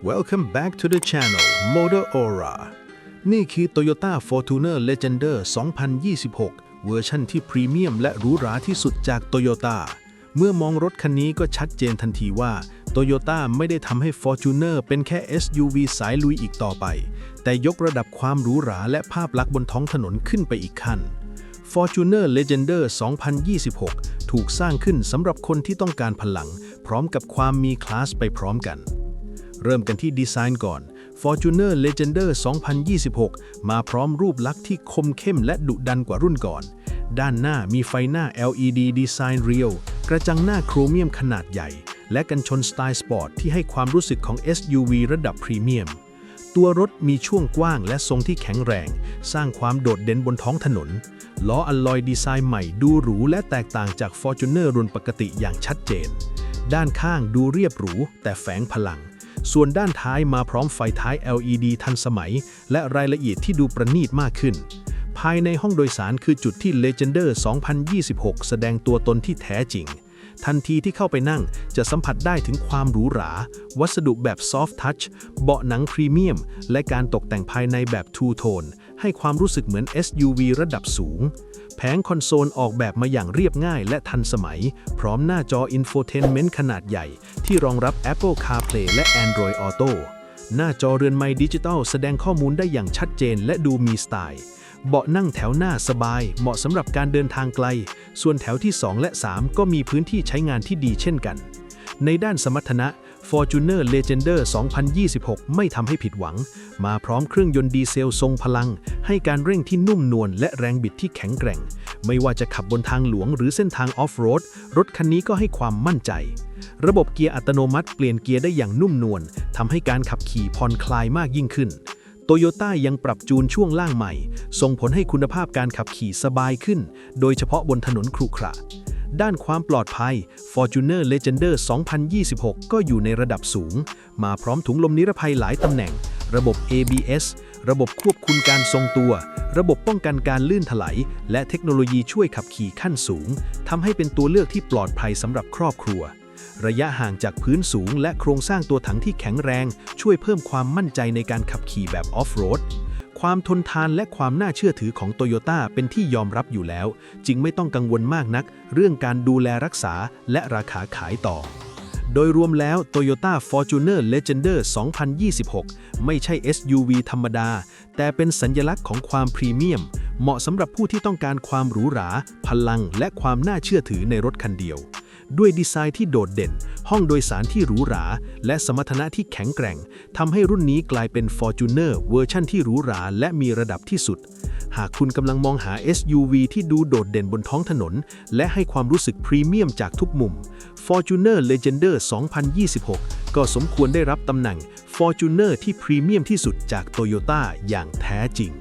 Welcome back to the channel Motor Aura นี่คือ Toyota Fortuner Legender 2026 เวอร์ชั่นที่พรีเมียมและหรูหราที่สุดจาก Toyota เมื่อมองรถคันนี้ก็ชัดเจนทันทีว่า Toyota ไม่ได้ทำให้ Fortuner เป็นแค่ SUV สายลุยอีกต่อไป แต่ยกระดับความหรูหราและภาพลักษณ์บนท้องถนนขึ้นไปอีกขั้น Fortuner Legender 2026 ถูกสร้างขึ้นสำหรับคนที่ต้องการพลัง พร้อมกับความมีคลาสไปพร้อมกัน เริ่มกันที่ดีไซน์ก่อน Fortuner Legender 2026 มาพร้อมรูปลักษณ์ที่คมเข้มและดุดันกว่ารุ่นก่อน ด้านหน้ามีไฟหน้า LED ดีไซน์เรียวกระจังหน้าโครเมียมขนาดใหญ่ และกันชนสไตล์สปอร์ตที่ให้ความรู้สึกของ SUV ระดับพรีเมียม ตัวรถมีช่วงกว้างและทรงที่แข็งแรง สร้างความโดดเด่นบนท้องถนน ล้ออัลลอยดีไซน์ใหม่ดูหรูและแตกต่างจาก Fortuner รุ่นปกติอย่างชัดเจน ด้านข้างดูเรียบหรูแต่แฝงพลัง ส่วนด้านท้ายมาพร้อมไฟท้าย LED ทันสมัย และรายละเอียดที่ดูประณีตมากขึ้น ภายในห้องโดยสารคือจุดที่ Legender 2026 แสดงตัวตนที่แท้จริง ทันทีที่เข้าไปนั่งจะสัมผัสได้ถึงความหรูหรา วัสดุแบบ Soft Touch เบาะหนังพรีเมียม และการตกแต่งภายในแบบ Two Tone ให้ความรู้สึกเหมือน SUV ระดับสูง แผงคอนโซลออกแบบมาอย่างเรียบง่ายและทันสมัย พร้อมหน้าจอ Infotainment ขนาดใหญ่ ที่รองรับ Apple CarPlay และ Android Auto หน้าจอเรือนไม้ดิจิตอลแสดงข้อมูลได้อย่างชัดเจนและดูมีสไตล์ เบาะนั่งแถวหน้าสบาย เหมาะสำหรับการเดินทางไกล ส่วนแถวที่ 2 และ 3 ก็มีพื้นที่ใช้งานที่ดีเช่นกัน ในด้านสมรรถนะ Fortuner Legender 2026 ไม่ทำให้ผิดหวัง มาพร้อมเครื่องยนต์ดีเซลทรงพลัง ให้การเร่งที่นุ่มนวลและแรงบิดที่แข็งแกร่ง ไม่ว่าจะขับบนทางหลวงหรือเส้นทางออฟโรด รถคันนี้ก็ให้ความมั่นใจ ระบบเกียร์อัตโนมัติเปลี่ยนเกียร์ได้อย่างนุ่มนวลทำให้การขับขี่ผ่อนคลายมากยิ่งขึ้นโตโยต้ายังปรับจูนช่วงล่างใหม่ ส่งผลให้คุณภาพการขับขี่สบายขึ้น โดยเฉพาะบนถนนครุขระ ด้านความปลอดภัย Fortuner Legender 2026 ก็อยู่ในระดับสูง มาพร้อมถุงลมนิรภัยหลายตำแหน่ง ระบบ ABS ระบบควบคุมการทรงตัว ระบบป้องกันการลื่นถลาย และเทคโนโลยีช่วยขับขี่ขั้นสูง ทำให้เป็นตัวเลือกที่ปลอดภัยสำหรับครอบครัว ระยะห่างจากพื้นสูง และโครงสร้างตัวถังที่แข็งแรง ช่วยเพิ่มความมั่นใจในการขับขี่แบบออฟโรด ความทนทานและความน่าเชื่อถือของโตโยต้าเป็นที่ยอมรับอยู่แล้ว จึงไม่ต้องกังวลมากนัก เรื่องการดูแลรักษาและราคาขายต่อ โดยรวมแล้ว Toyota Fortuner Legender 2026 ไม่ใช่ SUV ธรรมดา แต่เป็นสัญลักษณ์ของความพรีเมียม เหมาะสำหรับผู้ที่ต้องการความหรูหรา พลัง และความน่าเชื่อถือในรถคันเดียว ด้วยดีไซน์ที่โดดเด่น ห้องโดยสารที่หรูหรา และสมรรถนะที่แข็งแกร่งทำให้รุ่นนี้กลายเป็น Fortuner เวอร์ชั่นที่หรูหราและมีระดับที่สุด หากคุณกำลังมองหา SUV ที่ดูโดดเด่นบนท้องถนน และให้ความรู้สึกพรีเมียมจากทุกมุม Fortuner Legender 2026 ก็สมควรได้รับตำแหน่ง Fortuner ที่พรีเมียมที่สุดจาก Toyota อย่างแท้จริง